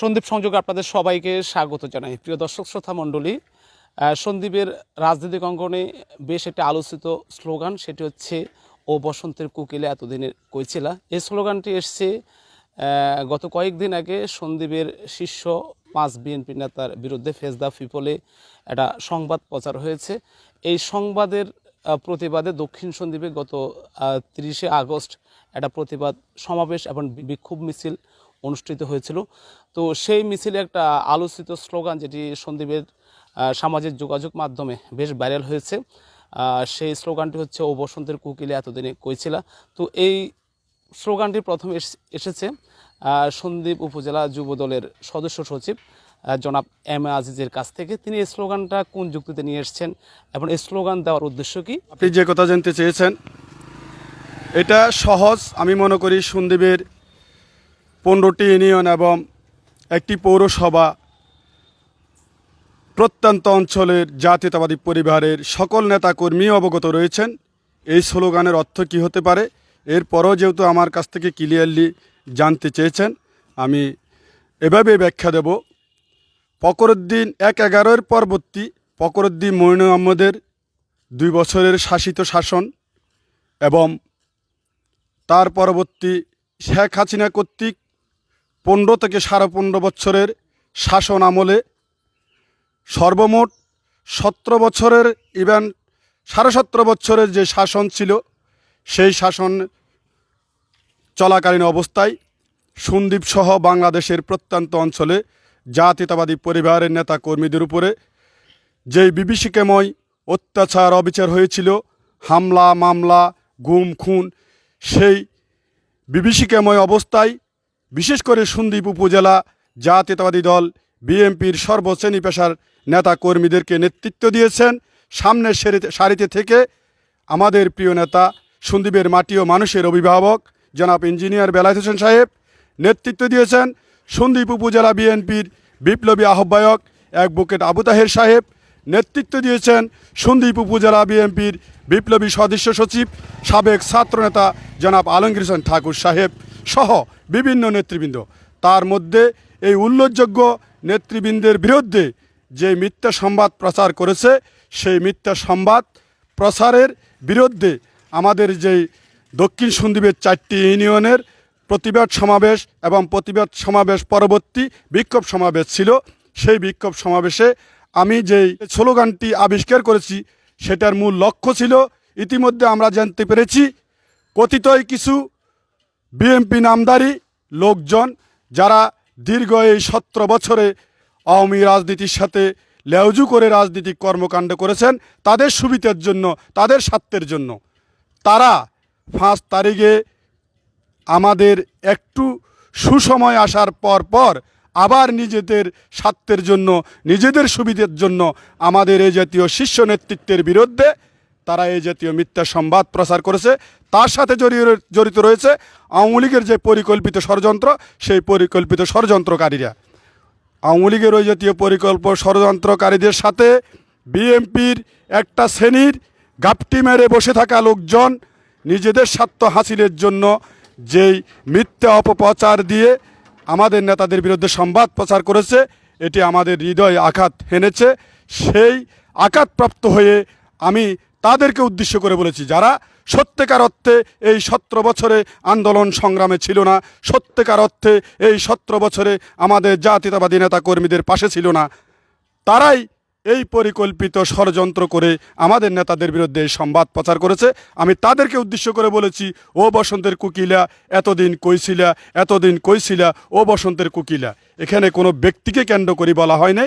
সন্দীপ সংযোগে আপনাদের সবাইকে স্বাগত জানাই। প্রিয় দর্শক, শ্রোতা মণ্ডলী সন্দীপের রাজনৈতিক অঙ্গনে বেশ একটা আলোচিত স্লোগান, সেটি হচ্ছে, ও বসন্তের কুকিলে এতদিনের কইছিলা এই স্লোগানটি এসছে গত কয়েকদিন আগে সন্দীপের শীর্ষ পাঁচ বিএনপি নেতার বিরুদ্ধে ফেস দ্য পিপলে একটা সংবাদ প্রচার হয়েছে। এই সংবাদের প্রতিবাদে দক্ষিণ সন্দ্বীপে গত তিরিশে আগস্ট একটা প্রতিবাদ সমাবেশ এবং বিক্ষোভ মিছিল অনুষ্ঠিত হয়েছিল। তো সেই মিছিলে একটা আলোচিত স্লোগান যেটি সন্দীপের সামাজিক যোগাযোগ মাধ্যমে বেশ ভাইরাল হয়েছে। সেই স্লোগানটি হচ্ছে, ও বসন্তের কুকিলে এতদিনে কইছিলা তো এই স্লোগানটি প্রথমে এসেছে সন্দীপ উপজেলা যুব দলের সদস্য সচিব জনাব এম এ আজিজের কাছ থেকে। তিনি এই স্লোগানটা কোন যুক্তিতে নিয়ে এসেছেন এবং এই স্লোগান দেওয়ার উদ্দেশ্য কি? আপনি যে কথা জানতে চেয়েছেন, এটা সহজ, আমি মনে করি সন্দীপের পনেরোটি ইউনিয়ন এবং একটি পৌরসভা প্রত্যন্ত অঞ্চলের জাতীয়তাবাদী পরিবারের সকল নেতাকর্মী অবগত রয়েছেন। এই স্লোগানের অর্থ কী হতে পারে? এরপরও যেহেতু আমার কাছ থেকে ক্লিয়ারলি জানতে চেয়েছেন, আমি এভাবে ব্যাখ্যা দেব। ফকরুদ্দিন এক এগারোর পরবর্তী ফকরুদ্দিন মইনু আহমদের দুই বছরের শাসিত শাসন এবং তার পরবর্তী শেখ হাসিনা কর্তৃক পনেরো থেকে সাড়ে পনেরো বছরের শাসন আমলে সর্বমোট সতেরো বছরের ইভেন সাড়ে সতেরো বছরের যে শাসন ছিল, সেই শাসন চলাকালীন অবস্থায় সন্দীপ সহ বাংলাদেশের প্রত্যন্ত অঞ্চলে জাতীয়তাবাদী পরিবারের নেতা কর্মীদের উপরে যেই বিভীষিকাময় অত্যাচার অবিচার হয়েছিল, হামলা, মামলা, গুম, খুন, সেই বিভীষিকাময় অবস্থায় বিশেষ করে সন্দ্বীপ উপজেলা জাতীয়তাবাদী দল বিএনপির সর্বশ্রেণী পেশার নেতা কর্মীদেরকে নেতৃত্ব দিয়েছেন। সামনের সারিতে সারিতে থেকে আমাদের প্রিয় নেতা, সন্দীপের মাটি ও মানুষের অভিভাবক, জনাব ইঞ্জিনিয়ার বেলায়েত হোসেন সাহেব নেতৃত্ব দিয়েছেন। সন্দীপ উপজেলা বিএনপির বিপ্লবী আহ্বায়ক অ্যাডভোকেট আবু তাহের সাহেব নেতৃত্ব দিয়েছেন। সন্দীপ উপজেলা বিএনপির বিপ্লবী সদস্য সচিব, সাবেক ছাত্রনেতা জনাব আলমগীর হোসেন ঠাকুর সাহেব। সহ বিভিন্ন নেতৃবৃন্দ। তার মধ্যে এই উল্লেখযোগ্য নেতৃবৃন্দের বিরুদ্ধে যে মিথ্যা সংবাদ প্রচার করেছে, সেই মিথ্যা সংবাদ প্রচারের বিরুদ্ধে আমাদের যেই দক্ষিণ সন্দ্বীপের চারটি ইউনিয়নের প্রতিবাদ সমাবেশ এবং প্রতিবাদ সমাবেশ পরবর্তী বিক্ষোভ সমাবেশ ছিল, সেই বিক্ষোভ সমাবেশে আমি যেই স্লোগানটি আবিষ্কার করেছি, সেটার মূল লক্ষ্য ছিল, ইতিমধ্যে আমরা জানতে পেরেছি, কথিতই কিছু বিএমপি নামদারি লোকজন যারা দীর্ঘ এই সতেরো বছরে আওয়ামী রাজনীতির সাথে লেউজু করে রাজনীতিক কর্মকাণ্ড করেছেন, তাদের সুবিধার জন্য, তাদের স্বার্থের জন্য। তারা পাঁচ তারিখে আমাদের একটু সুসময় আসার পর পর আবার নিজেদের স্বার্থের জন্য, নিজেদের সুবিধের জন্য আমাদের এই জাতীয় শীর্ষ নেতৃত্বের বিরুদ্ধে তারা এই জাতীয় মিথ্যা সংবাদ প্রচার করেছে। তার সাথে জড়িয়ে জড়িত রয়েছে আওয়ামী লীগের যে পরিকল্পিত ষড়যন্ত্র, সেই পরিকল্পিত ষড়যন্ত্রকারীরা। আওয়ামী লীগের ওই জাতীয় পরিকল্প ষড়যন্ত্রকারীদের সাথে বিএনপির একটা শ্রেণির গাপটি মেরে বসে থাকা লোকজন নিজেদের স্বার্থ হাসিলের জন্য যেই মিথ্যা অপপ্রচার দিয়ে আমাদের নেতাদের বিরুদ্ধে সংবাদ প্রচার করেছে, এটি আমাদের হৃদয়ে আঘাত হেনেছে। সেই আঘাতপ্রাপ্ত হয়ে আমি তাদেরকে উদ্দেশ্য করে বলেছি, যারা সত্যিকার অর্থে এই সতেরো বছরে আন্দোলন সংগ্রামে ছিল না, সত্যিকার অর্থে এই সতেরো বছরে আমাদের জাতীয়তাবাদী নেতা কর্মীদের পাশে ছিল না, তারাই এই পরিকল্পিত ষড়যন্ত্র করে আমাদের নেতাদের বিরুদ্ধে এই সংবাদ প্রচার করেছে। আমি তাদেরকে উদ্দেশ্য করে বলেছি, ও বসন্তের কুকিলা, এতদিন কইছিলা এতদিন কইছিলা ও বসন্তের কুকিলা। এখানে কোনো ব্যক্তিকে কেন্দ্র করি বলা হয় নাই।